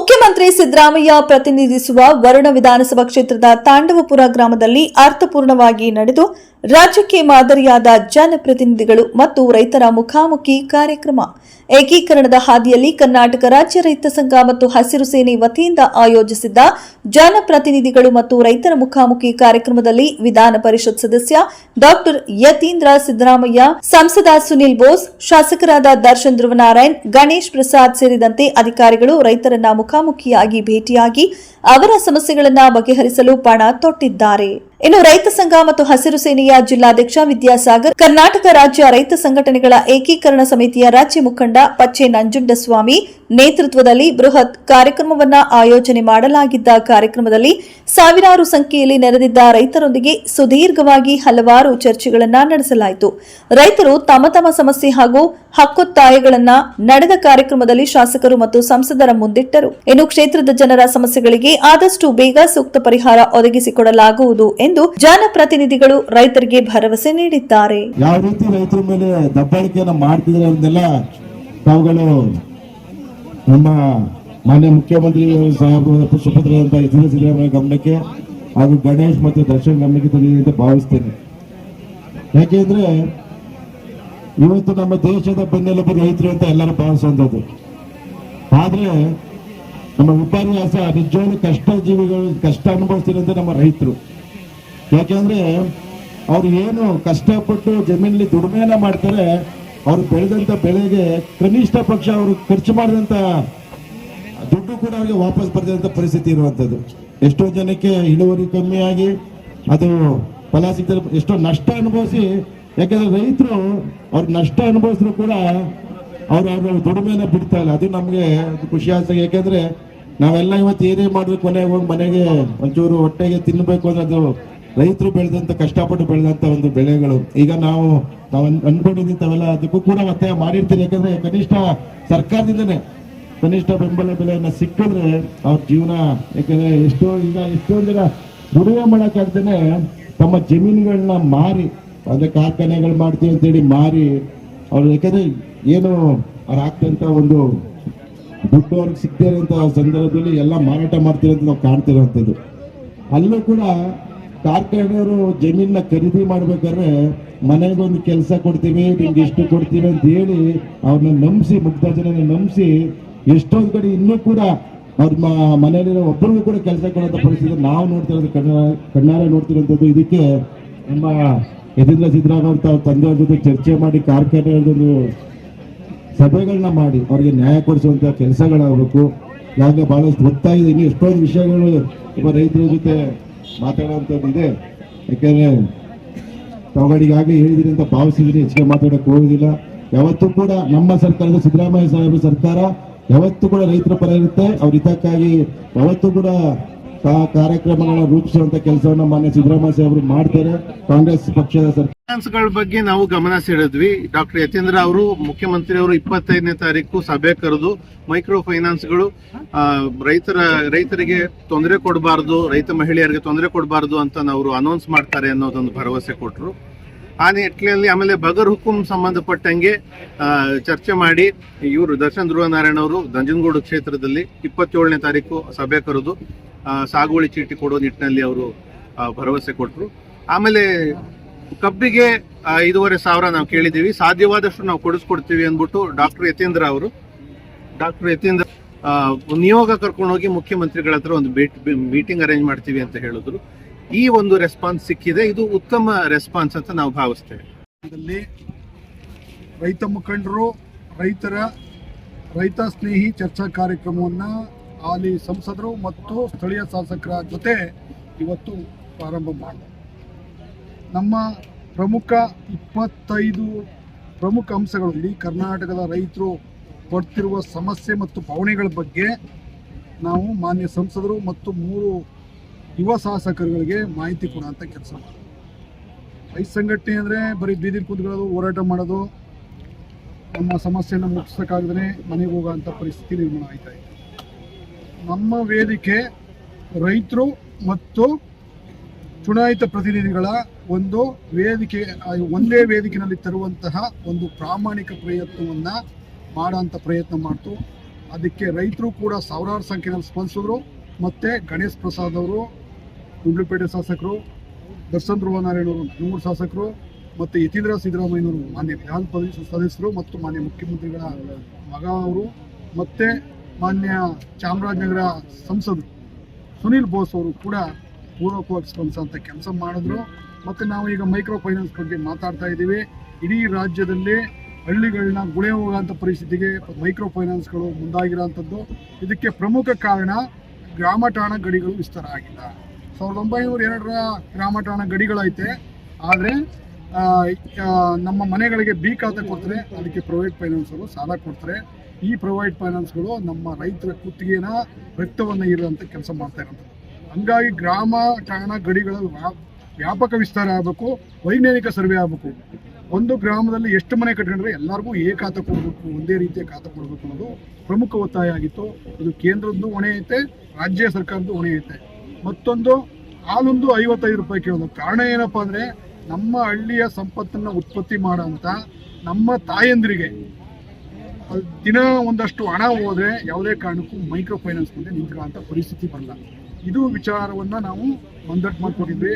ওকে ಮುಖ್ಯಮಂತ್ರಿ ಸಿದ್ದರಾಮಯ್ಯ ಪ್ರತಿನಿಧಿಸುವ ವರುಣ ವಿಧಾನಸಭಾ ಕ್ಷೇತ್ರದ ತಾಂಡವಪುರ ಗ್ರಾಮದಲ್ಲಿ ಅರ್ಥಪೂರ್ಣವಾಗಿ ನಡೆದು ರಾಜ್ಯಕ್ಕೆ ಮಾದರಿಯಾದ ಜನಪ್ರತಿನಿಧಿಗಳು ಮತ್ತು ರೈತರ ಮುಖಾಮುಖಿ ಕಾರ್ಯಕ್ರಮ. ಏಕೀಕರಣದ ಹಾದಿಯಲ್ಲಿ ಕರ್ನಾಟಕ ರಾಜ್ಯ ರೈತ ಸಂಘ ಮತ್ತು ಹಸಿರು ಸೇನೆ ವತಿಯಿಂದ ಆಯೋಜಿಸಿದ್ದ ಜನಪ್ರತಿನಿಧಿಗಳು ಮತ್ತು ರೈತರ ಮುಖಾಮುಖಿ ಕಾರ್ಯಕ್ರಮದಲ್ಲಿ ವಿಧಾನ ಪರಿಷತ್ ಸದಸ್ಯ ಡಾಕ್ಟರ್ ಯತೀಂದ್ರ ಸಿದ್ದರಾಮಯ್ಯ, ಸಂಸದ ಸುನಿಲ್ ಬೋಸ್, ಶಾಸಕರಾದ ದರ್ಶನ್ ಧ್ರುವನಾರಾಯಣ್, ಗಣೇಶ್ ಪ್ರಸಾದ್ ಸೇರಿದಂತೆ ಅಧಿಕಾರಿಗಳು ರೈತರನ್ನ ಮುಖಾಮುಖಿಯಾಗಿ ಭೇಟಿಯಾಗಿ ಅವರ ಸಮಸ್ಯೆಗಳನ್ನು ಬಗೆಹರಿಸಲು ಪಣ ತೊಟ್ಟಿದ್ದಾರೆ. ಇನ್ನು ರೈತ ಸಂಘ ಮತ್ತು ಹಸಿರು ಸೇನೆಯ ಜಿಲ್ಲಾಧ್ಯಕ್ಷ ವಿದ್ಯಾಸಾಗರ್, ಕರ್ನಾಟಕ ರಾಜ್ಯ ರೈತ ಸಂಘಟನೆಗಳ ಏಕೀಕರಣ ಸಮಿತಿಯ ರಾಜ್ಯ ಮುಖಂಡ ಪಚ್ಚೆ ನಂಜುಂಡಸ್ವಾಮಿ ನೇತೃತ್ವದಲ್ಲಿ ಬೃಹತ್ ಕಾರ್ಯಕ್ರಮವನ್ನ ಆಯೋಜನೆ ಮಾಡಲಾಗಿದ್ದ ಕಾರ್ಯಕ್ರಮದಲ್ಲಿ ಸಾವಿರಾರು ಸಂಖ್ಯೆಯಲ್ಲಿ ನೆರೆದಿದ್ದ ರೈತರೊಂದಿಗೆ ಸುದೀರ್ಘವಾಗಿ ಹಲವಾರು ಚರ್ಚೆಗಳನ್ನು ನಡೆಸಲಾಯಿತು. ರೈತರು ತಮ್ಮ ತಮ್ಮ ಸಮಸ್ಯೆ ಹಾಗೂ ಹಕ್ಕೊತ್ತಾಯಗಳನ್ನು ನಡೆದ ಕಾರ್ಯಕ್ರಮದಲ್ಲಿ ಶಾಸಕರು ಮತ್ತು ಸಂಸದರ ಮುಂದಿಟ್ಟರು. ಇನ್ನು ಕ್ಷೇತ್ರದ ಜನರ ಸಮಸ್ಯೆಗಳಿಗೆ ಆದಷ್ಟು ಬೇಗ ಸೂಕ್ತ ಪರಿಹಾರ ಒದಗಿಸಿಕೊಡಲಾಗುವುದು ಎಂದು ಜನಪ್ರತಿನಿಧಿಗಳು ರೈತರಿಗೆ ಭರವಸೆ ನೀಡಿದ್ದಾರೆ. ಯಾವ ರೀತಿ ರೈತರ ಮೇಲೆ ದಬ್ಬಾಳಿಕೆಯನ್ನು ಮಾಡ್ತಿದ್ರೆ ಅವನ್ನೆಲ್ಲ ತಾವುಗಳು ನಮ್ಮ ಮಾನ್ಯ ಮುಖ್ಯಮಂತ್ರಿ ಎಚ್ ಡಿ ಸಿದ್ದರಾಮಯ್ಯ ಗಮನಕ್ಕೆ ಹಾಗೂ ಗಣೇಶ್ ಮತ್ತು ದರ್ಶನ್ ಗಮನಕ್ಕೆ ತಂದಿದೆ ಅಂತ ಭಾವಿಸ್ತೇನೆ. ಯಾಕೆಂದ್ರೆ ಇವತ್ತು ನಮ್ಮ ದೇಶದ ಬೆನ್ನೆಲುಬು ರೈತರು ಅಂತ ಎಲ್ಲರೂ ಭಾವಿಸುವಂಥದ್ದು. ಆದರೆ ನಮ್ಮ ಉಪನ್ಯಾಸ ನಿಜವಾಗ್ಲೂ ಕಷ್ಟ ಜೀವಿಗಳು ಕಷ್ಟ ಅನುಭವಿಸ್ತಿರೋದು ನಮ್ಮ ರೈತರು. ಯಾಕೆಂದ್ರೆ ಅವ್ರು ಏನು ಕಷ್ಟಪಟ್ಟು ಜಮೀನಲ್ಲಿ ದುಡಿಮೆಯನ್ನ ಮಾಡ್ತಾರೆ, ಅವ್ರು ಬೆಳೆದಂತ ಬೆಳೆಗೆ ಕನಿಷ್ಠ ಪಕ್ಷ ಅವರು ಖರ್ಚು ಮಾಡಿದಂತ ದುಡ್ಡು ಕೂಡ ಅವ್ರಿಗೆ ವಾಪಸ್ ಬರ್ದಂತ ಪರಿಸ್ಥಿತಿ ಇರುವಂತದ್ದು. ಎಷ್ಟೋ ಜನಕ್ಕೆ ಇಳುವರಿ ಕಮ್ಮಿಯಾಗಿ ಅದು ಫಲ ಸಿಗ್ತಾರೆ ಎಷ್ಟೋ ನಷ್ಟ ಅನುಭವಿಸಿ, ಯಾಕಂದ್ರೆ ರೈತರು ಅವ್ರ ನಷ್ಟ ಅನುಭವಿಸಿದ್ರು ಕೂಡ ಅವ್ರು ಅವ್ರ ದುಡಿಮೆನ ಬಿಡ್ತಾ ಇಲ್ಲ. ಅದು ನಮ್ಗೆ ಖುಷಿ ಆಗ್ತದೆ. ಯಾಕಂದ್ರೆ ನಾವೆಲ್ಲ ಇವತ್ತು ಏನೇ ಮಾಡಿದ್ರು ಕೊನೆಗೆ ಹೋಗಿ ಮನೆಗೆ ಒಂಚೂರು ಹೊಟ್ಟೆಗೆ ತಿನ್ನಬೇಕು ಅನ್ನೋದು ರೈತರು ಬೆಳೆದಂತ, ಕಷ್ಟಪಟ್ಟು ಬೆಳೆದಂತ ಒಂದು ಬೆಳೆಗಳು. ಈಗ ನಾವು ನಾವು ಅನ್- ಅನ್ಕೊಂಡಿದ್ದೀವಿ ಅದಕ್ಕೂ ಕೂಡ ಮತ್ತೆ ಮಾಡಿರ್ತೀವಿ ಯಾಕಂದ್ರೆ ಕನಿಷ್ಠ ಸರ್ಕಾರದಿಂದನೇ, ಕನಿಷ್ಠ ಬೆಂಬಲ ಬೆಲೆಯನ್ನ ಸಿಕ್ಕಿದ್ರೆ ಅವ್ರ ಜೀವನ, ಯಾಕಂದ್ರೆ ಎಷ್ಟೋ, ಈಗ ಎಷ್ಟೋ ಜನ ದುಡಿಮೆ ಮಾಡೋಕ್ಕಾಗ್ದೇನೆ ತಮ್ಮ ಜಮೀನುಗಳನ್ನ ಮಾರಿ, ಅಂದ್ರೆ ಕಾರ್ಖಾನೆಗಳು ಮಾಡ್ತೀವಿ ಅಂತೇಳಿ ಮಾರಿ, ಅವ್ರು ಯಾಕಂದ್ರೆ ಏನು ಅವ್ರು ಆಗ್ತಂತ ಒಂದು ದುಡ್ಡು ಅವ್ರಿಗೆ ಇರುವಂತ ಸಂದರ್ಭದಲ್ಲಿ ಎಲ್ಲ ಮಾರಾಟ ಮಾಡ್ತಿರೋದು ನಾವು ಕಾಣ್ತಿರೋಂಥದ್ದು. ಅಲ್ಲೂ ಕೂಡ ಕಾರ್ಖಾನೆಯವರು ಜಮೀನ ಖರೀದಿ ಮಾಡ್ಬೇಕಾದ್ರೆ ಮನೆಗೊಂದು ಕೆಲಸ ಕೊಡ್ತೀವಿ, ನಿಮ್ಗೆ ಇಷ್ಟು ಕೊಡ್ತೀವಿ ಅಂತ ಹೇಳಿ ಅವ್ರನ್ನ ನಂಬಿಸಿ ಮುಗ್ಧ ಜನನ ನಂಬಿಸಿ ಎಷ್ಟೊಂದು ಕಡೆ ಇನ್ನೂ ಕೂಡ ಅವ್ರ ಮನೆಯಲ್ಲಿರೋ ಒಬ್ಬರಿಗೂ ಕೂಡ ಕೆಲಸ ಕೊಡೋಂಥ ಪರಿಸ್ಥಿತಿ ನಾವು ನೋಡ್ತಿರೋದು ಕಣ್ಣ ಕಣ್ಣಾರೆ ನೋಡ್ತಿರೋಂಥದ್ದು. ಇದಕ್ಕೆ ನಮ್ಮ ಯತೀಂದ್ರ ಸಿದ್ದರಾಮಯ್ಯ ಅವ್ರ ತಂದೆಯವ್ರ ಜೊತೆ ಚರ್ಚೆ ಮಾಡಿ ಕಾರ್ಖಾನೆಯವ್ರದೊಂದು ಸಭೆಗಳನ್ನ ಮಾಡಿ ಅವ್ರಿಗೆ ನ್ಯಾಯ ಕೊಡಿಸುವಂತ ಕೆಲಸಗಳಾಗಬೇಕು. ಯಾಕೆ ಬಹಳಷ್ಟು ಗೊತ್ತಾಗಿದೆ ಇನ್ನು ಎಷ್ಟೊಂದು ವಿಷಯಗಳು ರೈತರ ಜೊತೆ ಮಾತಾಡುವಂಥದ್ದು ಇದೆ ಯಾಕೆಂದರೆ ತಾವುಗಳಿಗಾಗಲೇ ಹೇಳಿದಿರಿ ಅಂತ ಭಾವಿಸಿದ್ರೆ ಹೆಚ್ಚಿಗೆ ಮಾತಾಡೋಕೆ ಹೋಗುದಿಲ್ಲ. ಯಾವತ್ತೂ ಕೂಡ ನಮ್ಮ ಸರ್ಕಾರದ ಸಿದ್ದರಾಮಯ್ಯ ಸಾಹೇಬರ ಸರ್ಕಾರ ಯಾವತ್ತೂ ಕೂಡ ರೈತರ ಪರ ಇರುತ್ತೆ. ಅವ್ರ ಹಿತಕ್ಕಾಗಿ ಯಾವತ್ತೂ ಕೂಡ ಕಾರ್ಯಕ್ರಮಗಳನ್ನ ರೂಪಿಸುವಂತ ಕೆಲಸವನ್ನ ಮಾನ್ಯ ಸಿದ್ದರಾಮಯ್ಯ ಅವರು ಮಾಡ್ತಾರೆ. ಕಾಂಗ್ರೆಸ್ ಪಕ್ಷದ ಸರ್ಕಾರ ಬಗ್ಗೆ ನಾವು ಗಮನ ಸೆಳೆದ್ವಿ. ಡಾಕ್ಟರ್ ಯತೀಂದ್ರ ಅವರು, ಮುಖ್ಯಮಂತ್ರಿ ಅವರು ಇಪ್ಪತ್ತೈದನೇ ತಾರೀಕು ಸಭೆ ಕರೆದು ಮೈಕ್ರೋ ಫೈನಾನ್ಸ್ಗಳು ರೈತರ, ರೈತರಿಗೆ ತೊಂದರೆ ಕೊಡಬಾರ್ದು, ರೈತ ಮಹಿಳೆಯರಿಗೆ ತೊಂದರೆ ಕೊಡಬಾರ್ದು ಅಂತ ಅವರು ಅನೌನ್ಸ್ ಮಾಡ್ತಾರೆ ಅನ್ನೋದೊಂದು ಭರವಸೆ ಕೊಟ್ಟರು ಆ ನಿಟ್ಟಿನಲ್ಲಿ ಆಮೇಲೆ ಬಗರ್ ಹುಕುಂ ಸಂಬಂಧಪಟ್ಟಂಗೆ ಚರ್ಚೆ ಮಾಡಿ ಇವರು ದರ್ಶನ್ ಧ್ರುವನಾರಾಯಣ ಅವರು ನಂಜನಗೂಡು ಕ್ಷೇತ್ರದಲ್ಲಿ ಇಪ್ಪತ್ತೇಳನೇ ತಾರೀಕು ಸಭೆ ಕರೆದು ಸಾಗುವಳಿ ಚೀಟಿ ಕೊಡೋ ನಿಟ್ಟಿನಲ್ಲಿ ಅವರು ಭರವಸೆ ಕೊಟ್ಟರು ಆಮೇಲೆ ಕಬ್ಬಿಗೆ ಐದೂವರೆ ಸಾವಿರ ನಾವು ಕೇಳಿದ್ದೀವಿ. ಸಾಧ್ಯವಾದಷ್ಟು ನಾವು ಕೊಡಿಸ್ಕೊಡ್ತೀವಿ ಅಂದ್ಬಿಟ್ಟು ಡಾಕ್ಟರ್ ಯತೀಂದ್ರ ಅವರು, ಡಾಕ್ಟರ್ ಯತೀಂದ್ರ ನಿಯೋಗ ನಿಯೋಗ ಕರ್ಕೊಂಡೋಗಿ ಮುಖ್ಯಮಂತ್ರಿಗಳ ಹತ್ರ ಒಂದು ಮೀಟಿಂಗ್ ಅರೇಂಜ್ ಮಾಡ್ತೀವಿ ಅಂತ ಹೇಳಿದ್ರು. ಈ ಒಂದು ರೆಸ್ಪಾನ್ಸ್ ಸಿಕ್ಕಿದೆ. ಇದು ಉತ್ತಮ ರೆಸ್ಪಾನ್ಸ್ ಅಂತ ನಾವು ಭಾವಿಸ್ತೇವೆ. ರೈತ ಮುಖಂಡರು, ರೈತರ, ರೈತ ಸ್ನೇಹಿ ಚರ್ಚಾ ಕಾರ್ಯಕ್ರಮವನ್ನು ಹಾಲಿ ಸಂಸದರು ಮತ್ತು ಸ್ಥಳೀಯ ಶಾಸಕರ ಜೊತೆ ಇವತ್ತು ಪ್ರಾರಂಭ ಮಾಡಿದೆ. ನಮ್ಮ ಪ್ರಮುಖ ಇಪ್ಪತ್ತೈದು ಪ್ರಮುಖ ಅಂಶಗಳು ಇಡೀ ಕರ್ನಾಟಕದ ರೈತರು ಪಡ್ತಿರುವ ಸಮಸ್ಯೆ ಮತ್ತು ಭಾವನೆಗಳ ಬಗ್ಗೆ ನಾವು ಮಾನ್ಯ ಸಂಸದರು ಮತ್ತು ಮೂರು ಯುವ ಶಾಸಕರುಗಳಿಗೆ ಮಾಹಿತಿ ಕೊಡುವಂಥ ಕೆಲಸ ಮಾಡಿದೆ. ರೈತ ಸಂಘಟನೆ ಅಂದರೆ ಬರೀ ಬೀದಿರ್ ಕುಂತ್ಕೊಳ್ಳೋದು, ಹೋರಾಟ ಮಾಡೋದು, ನಮ್ಮ ಸಮಸ್ಯೆಯನ್ನು ಮುಗಿಸೋಕ್ಕಾಗದೇ ಮನೆಗೆ ಹೋಗೋಂಥ ಪರಿಸ್ಥಿತಿ ನಿರ್ಮಾಣ ಆಯ್ತಾ ಇದೆ. ನಮ್ಮ ವೇದಿಕೆ ರೈತರು ಮತ್ತು ಚುನಾಯಿತ ಪ್ರತಿನಿಧಿಗಳ ಒಂದು ವೇದಿಕೆ ಒಂದೇ ವೇದಿಕೆಯಲ್ಲಿ ತರುವಂತಹ ಒಂದು ಪ್ರಾಮಾಣಿಕ ಪ್ರಯತ್ನವನ್ನು ಮಾಡೋಂಥ ಪ್ರಯತ್ನ ಮಾಡ್ತು. ಅದಕ್ಕೆ ರೈತರು ಕೂಡ ಸಾವಿರಾರು ಸಂಖ್ಯೆಯಲ್ಲಿ ಸ್ಪಂದಿಸಿದ್ರು. ಮತ್ತೆ ಗಣೇಶ್ ಪ್ರಸಾದ್ ಅವರು ಗುಂಡ್ಲುಪೇಟೆ ಶಾಸಕರು, ದರ್ಶನ್ ಧ್ರುವನಾರಾಯಣವರು ನೂರು ಶಾಸಕರು, ಮತ್ತು ಯತೀಂದ್ರ ಸಿದ್ದರಾಮಯ್ಯನವರು, ಮಾನ್ಯ ವಿಧಾನ ಸದಸ್ಯರು ಮತ್ತು ಮಾನ್ಯ ಮುಖ್ಯಮಂತ್ರಿಗಳ ಮಗ ಅವರು, ಮತ್ತೆ ಮಾನ್ಯ ಚಾಮರಾಜನಗರ ಸಂಸದರು ಸುನೀಲ್ ಬೋಸ್ ಅವರು ಕೂಡ ಪೂರ್ವಕವಾಗಿ ಸ್ಪಂದಿಸುವಂಥ ಕೆಲಸ ಮಾಡಿದ್ರು. ಮತ್ತು ನಾವು ಈಗ ಮೈಕ್ರೋ ಫೈನಾನ್ಸ್ ಬಗ್ಗೆ ಮಾತಾಡ್ತಾ ಇದ್ದೀವಿ. ಇಡೀ ರಾಜ್ಯದಲ್ಲಿ ಹಳ್ಳಿಗಳನ್ನ ಗುಳೆ ಹೋಗೋಂಥ ಪರಿಸ್ಥಿತಿಗೆ ಮೈಕ್ರೋ ಫೈನಾನ್ಸ್ಗಳು ಮುಂದಾಗಿರೋಂಥದ್ದು. ಇದಕ್ಕೆ ಪ್ರಮುಖ ಕಾರಣ ಗ್ರಾಮ ಠಾಣ ಗಡಿಗಳು ವಿಸ್ತಾರ ಆಗಿಲ್ಲ. ಸಾವಿರದ ಒಂಬೈನೂರ ಎರಡರ ಗ್ರಾಮ ಠಾಣ ಗಡಿಗಳೈತೆ. ಆದರೆ ನಮ್ಮ ಮನೆಗಳಿಗೆ ಬಿ ಖಾತೆ ಕೊಡ್ತಾರೆ. ಅದಕ್ಕೆ ಪ್ರೈವೇಟ್ ಅವರು ಸಾಲ ಕೊಡ್ತಾರೆ. ಈ ಪ್ರೊವೈಡ್ ಫೈನಾನ್ಸ್ಗಳು ನಮ್ಮ ರೈತರ ಕುತ್ತಿಗೆನ ರಕ್ತವನ್ನು ಇರುವಂಥ ಕೆಲಸ ಮಾಡ್ತಾ ಇರೋದು. ಹಂಗಾಗಿ ಗ್ರಾಮ, ಠಾಣ, ಗಡಿಗಳ ವ್ಯಾ- ವ್ಯಾಪಕ ವಿಸ್ತಾರ ಆಗಬೇಕು, ವೈಜ್ಞಾನಿಕ ಸರ್ವೆ ಆಗಬೇಕು. ಒಂದು ಗ್ರಾಮದಲ್ಲಿ ಎಷ್ಟು ಮನೆ ಕಟ್ಕೊಂಡ್ರೆ ಎಲ್ಲರಿಗೂ ಏ ಖಾತೆ ಕೊಡಬೇಕು, ಒಂದೇ ರೀತಿಯ ಖಾತೆ ಕೊಡಬೇಕು ಅನ್ನೋದು ಪ್ರಮುಖ ಒತ್ತಾಯ ಆಗಿತ್ತು. ಇದು ಕೇಂದ್ರದ್ದು ಹೊಣೆ ಐತೆ, ರಾಜ್ಯ ಸರ್ಕಾರದ್ದು ಹೊಣೆ ಐತೆ. ಮತ್ತೊಂದು, ಹಾಲೊಂದು ಐವತ್ತೈದು ರೂಪಾಯಿ ಕೇಳೋದು. ಕಾರಣ ಏನಪ್ಪ ಅಂದರೆ ನಮ್ಮ ಹಳ್ಳಿಯ ಸಂಪತ್ತನ್ನು ಉತ್ಪತ್ತಿ ಮಾಡೋಂಥ ನಮ್ಮ ತಾಯಂದಿರಿಗೆ ದಿನ ಒಂದಷ್ಟು ಹಣ ಹೋದ್ರೆ ಯಾವುದೇ ಕಾರಣಕ್ಕೂ ಮೈಕ್ರೋ ಫೈನಾನ್ಸ್ ಮುಂದೆ ನಿಂತ್ಕೊಳ್ಳೋ ಪರಿಸ್ಥಿತಿ ಬರಲ್ಲ. ಇದು ವಿಚಾರವನ್ನ ನಾವು ಒಂದಟ್ಟು ಮಾಡ್ಕೊಂಡಿದ್ವಿ